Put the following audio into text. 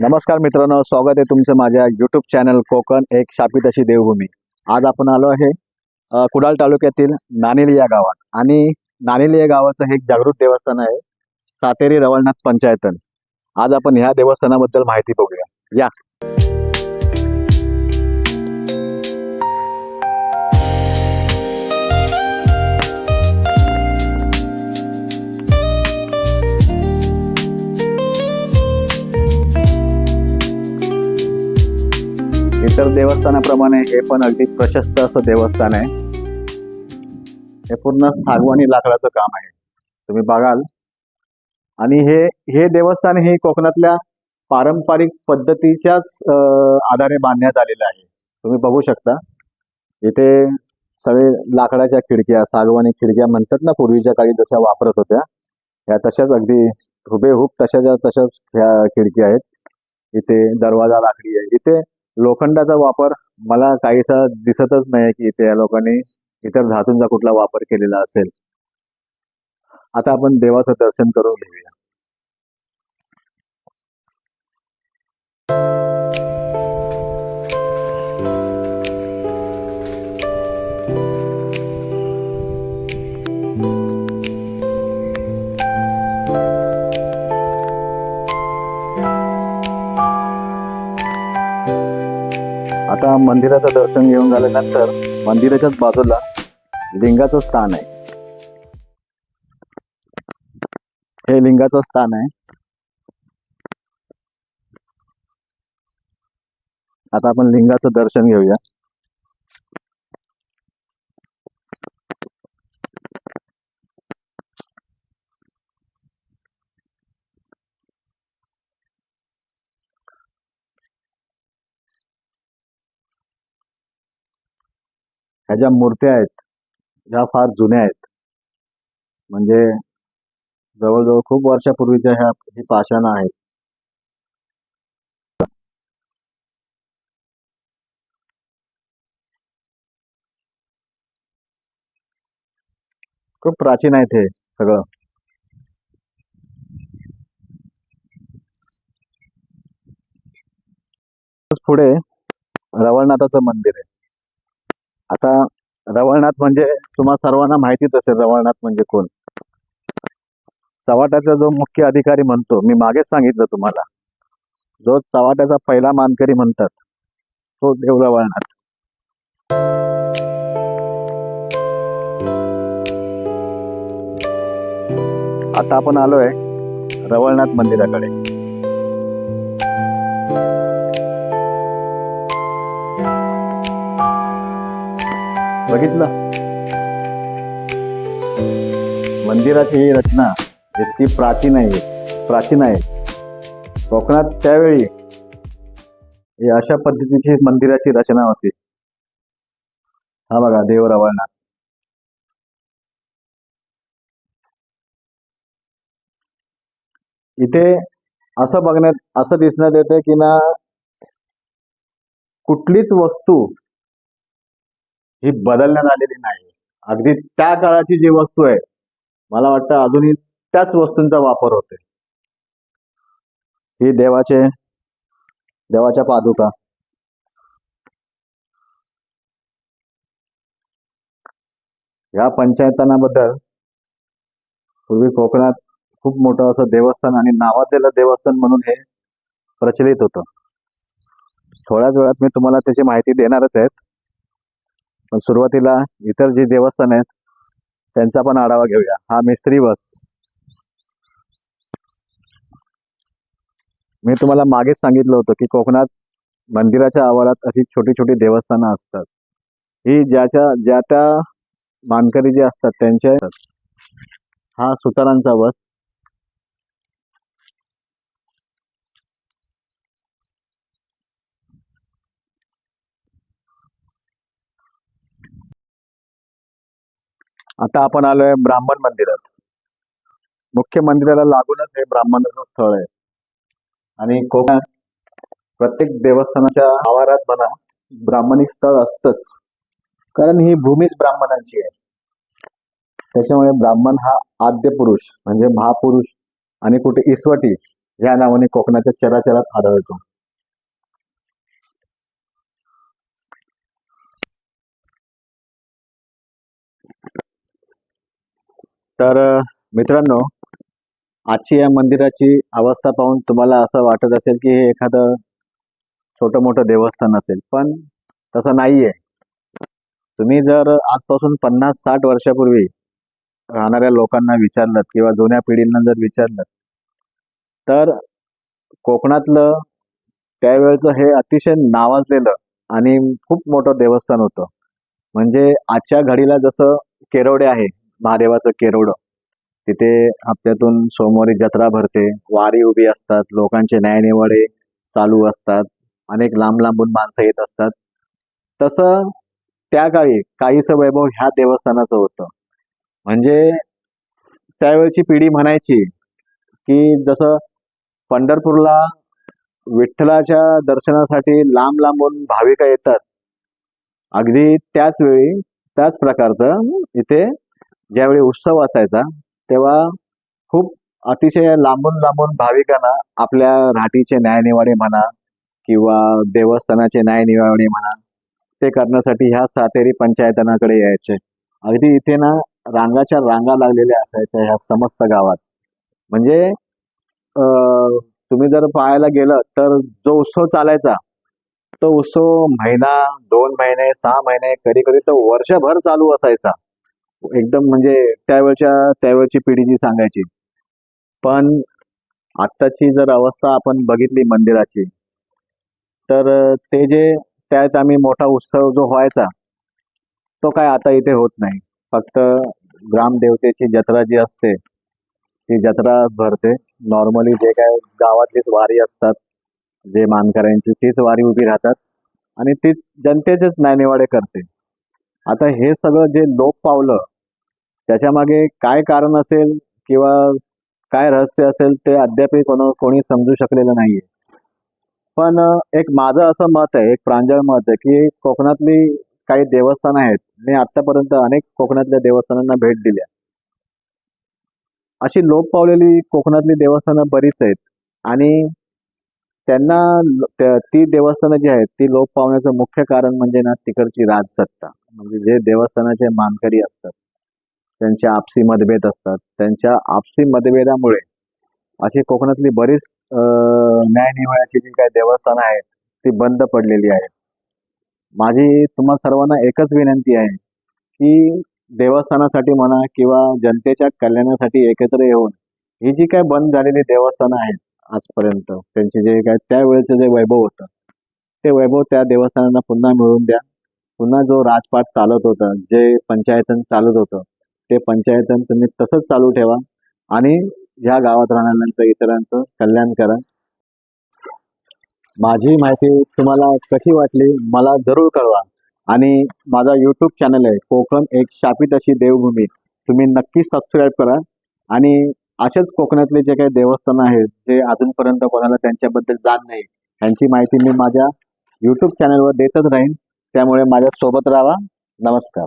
नमस्कार मित्रांनो स्वागत आहे तुमचं माझ्या युट्यूब चॅनल कोकण एक शापित अशी देवभूमी. आज आपण आलो आहे कुडाळ तालुक्यातील नानिल या गावात. आणि नानिल या गावाचं हे एक जागृत देवस्थान आहे सातेरी रवळनाथ पंचायतन. आज आपण ह्या देवस्थानाबद्दल माहिती बघूया. या. इतर देवस्थानाप्रमाणे हे पण अगदी प्रशस्त असं देवस्थान आहे. हे पूर्ण सागवानी लाकडाचं काम आहे. तुम्ही बघाल. आणि हे हे देवस्थान हे कोकणातल्या पारंपरिक पद्धतीच्याच आधारे बांधण्यात आलेलं आहे. तुम्ही बघू शकता. इथे सगळे लाकडाच्या खिडक्या सागवानी खिडक्या म्हणतात ना पूर्वीच्या काळी जशा वापरत होत्या ह्या तशाच अगदी हुबेहूब तशाच्या तशाच ह्या खिडक्या आहेत. इथे दरवाजा लाकडी आहे. इथे लोखंडाचा वापर मला काहीसा दिसतच नाही की इथे या लोकांनी इतर धातूंचा कुठला वापर केलेला असेल. आता आपण देवाचं दर्शन करून घेऊया. मंदिराचं दर्शन घेऊन झाल्यानंतर मंदिराच्याच बाजूला लिंगाचं स्थान आहे. हे लिंगाचं स्थान आहे. आता आपण लिंगाचं दर्शन घेऊया. ह्या ज्या मूर्त्या आहेत ह्या फार जुन्या आहेत. म्हणजे जवळजवळ खूप वर्षापूर्वीच्या ह्या ही पाषाणं आहेत. खूप प्राचीन आहेत हे सगळं. पुढे रवळनाथाचं मंदिर आहे. आता रवळनाथ म्हणजे तुम्हा सर्वांना माहितीच असेल रवळनाथ म्हणजे कोण. चव्हाट्याचा जो मुख्य अधिकारी म्हणतो मी मागेच सांगितलं तुम्हाला. जो चव्हाट्याचा पहिला मानकरी म्हणतात तो देव रवळनाथ. आता आपण आलोय रवळनाथ मंदिराकडे. बघितलं? मंदिराची ही रचना इतकी प्राचीन आहे प्राचीन आहे. कोकणात त्यावेळी अशा पद्धतीची मंदिराची रचना होती. हा बघा देव रवळनाथ इथे असं बघण्यात असं दिसण्यात येते की ना कुठलीच वस्तू ही बदलण्यात आलेली नाही. अगदी त्या काळाची जी वस्तू आहे मला वाटतं अजूनही त्याच वस्तूंचा वापर होतोय. ही देवाचे देवाच्या पादुका. या पंचायतनाबद्दल पूर्वी कोकणात खूप मोठं असं देवस्थान आणि नावाजलेलं देवस्थान म्हणून हे प्रचलित होतं. थोड्याच वेळात मी तुम्हाला त्याची माहिती देणारच आहेत. पण सुरुवातीला इतर जी देवस्थान आहेत त्यांचा पण आढावा घेऊया. हा मिस्त्री बस. मी तुम्हाला मागेच सांगितलं होतं की कोकणात मंदिराच्या आवारात अशी छोटी छोटी देवस्थानं असतात. ही ज्याच्या ज्या त्या मानकरी जे असतात त्यांच्या हा सुतारांचा बस. आता आपण आलोय ब्राह्मण मंदिरात. मुख्य मंदिराला लागूनच हे ब्राह्मणाचं स्थळ आहे. आणि कोकणात प्रत्येक देवस्थानाच्या आवारात म्हणा ब्राह्मणिक स्थळ असतच. कारण ही भूमीच ब्राह्मणांची आहे. त्याच्यामुळे ब्राह्मण हा आद्य पुरुष म्हणजे महापुरुष आणि कुठे इसवटी या नावाने कोकणाच्या चराचरात आढळतो. तर मित्रांनो आजची या मंदिराची अवस्था पाहून तुम्हाला असं वाटत असेल की हे एखादं छोटं मोठं देवस्थान असेल पण तसं नाही आहे तुम्ही जर आजपासून पन्नास साठ वर्षापूर्वी राहणाऱ्या लोकांना विचारलं किंवा जुन्या पिढींना जर विचारलं तर कोकणातलं त्यावेळचं हे अतिशय नावाजलेलं आणि खूप मोठं देवस्थान होतं. म्हणजे आजच्या घडीला जसं केरवडे आहे महादेवाचं केरोड. तिथे हप्त्यातून सोमवारी जत्रा भरते. वारी उभी असतात. लोकांचे न्यायनिवाडे चालू असतात. अनेक लांब लांबून माणसं येत असतात. तसं त्या काळी काहीचं वैभव ह्या देवस्थानाचं होतं. म्हणजे त्यावेळची पिढी म्हणायची की जसं पंढरपूरला विठ्ठलाच्या दर्शनासाठी लांब लांबून भाविक येतात. अगदी त्याच वेळी त्याच प्रकारचं इथे ज्यावेळी उत्सव असायचा तेव्हा खूप अतिशय लांबून लांबून भाविकांना आपल्या राहटीचे न्यायनिवाडे म्हणा किंवा देवस्थानाचे न्यायनिवाडे म्हणा ते करण्यासाठी ह्या सातेरी पंचायतनाकडे यायचे. अगदी इथे ना रांगाच्या रांगा लागलेल्या असायच्या ह्या समस्त गावात. म्हणजे तुम्ही जर पाहायला गेलं तर जो उत्सव चालायचा तो उत्सव महिना दोन महिने सहा महिने कधी कधी तो वर्षभर चालू असायचा. एकदम म्हणजे त्यावेळच्या त्यावेळची पिढी जी सांगायची. पण आत्ताची जर अवस्था आपण बघितली मंदिराची तर ते जे त्यात आम्ही मोठा उत्सव जो व्हायचा तो काय आता इथे होत नाही. फक्त ग्रामदेवतेची जत्रा जी असते ती जत्रा भरते. नॉर्मली जे काय गावातलीच वारी असतात जे मानकऱ्यांची तीच वारी उभी राहतात. आणि ती जनतेचेच न्यायनिवाडे करते. आता हे सगळं जे लोप पावलं त्याच्यामागे काय कारण असेल किंवा काय रहस्य असेल ते अद्यापही कोण कोणी समजू शकलेलं नाहीये. पण एक माझं असं मत आहे एक प्रांजळ मत आहे की कोकणातली काही देवस्थानं आहेत. मी आतापर्यंत अनेक कोकणातल्या देवस्थानांना भेट दिल्या. अशी लोप पावलेली कोकणातली देवस्थानं बरीच आहेत. आणि त्यांना ती देवस्थानं जी आहेत ती लोप पावण्याचं मुख्य कारण म्हणजे ना तिकडची राजसत्ता. म्हणजे जे देवस्थानाचे मानकरी असतात. त्यांचे आपसी मतभेद असतात. त्यांच्या आपसी मतभेदामुळे अशी कोकणातली बरीच अं, जी काही देवस्थानं आहेत ती बंद पडलेली आहेत. माझी तुम्हा सर्वांना एकच विनंती आहे की देवस्थानासाठी म्हणा किंवा जनतेच्या कल्याणासाठी एकत्र येऊन ही जी काय बंद झालेली देवस्थानं आहेत आजपर्यंत त्यांचे जे काय त्यावेळेचं जे वैभव होतं ते वैभव त्या देवस्थानांना पुन्हा मिळवून द्या. पुन्हा जो राजपाट चालत होता जे पंचायतन चालत होतं ते पंचायतन तुम्ही तसंच चालू ठेवा आणि ह्या गावात राहणाऱ्यांचं इतरांचं कल्याण करा. माझी माहिती तुम्हाला कशी वाटली मला जरूर कळवा. आणि माझा यूट्यूब चॅनल आहे कोकण एक शापित अशी देवभूमी. तुम्ही नक्की सबस्क्राईब करा. आणि असेच कोकणातले जे काही देवस्थान आहेत जे अजूनपर्यंत कोणाला त्यांच्याबद्दल जाण नाही यांची माहिती मी माझ्या यूट्यूब चॅनलवर देतच राहीन. त्यामुळे माझ्या सोबत राहा. नमस्कार.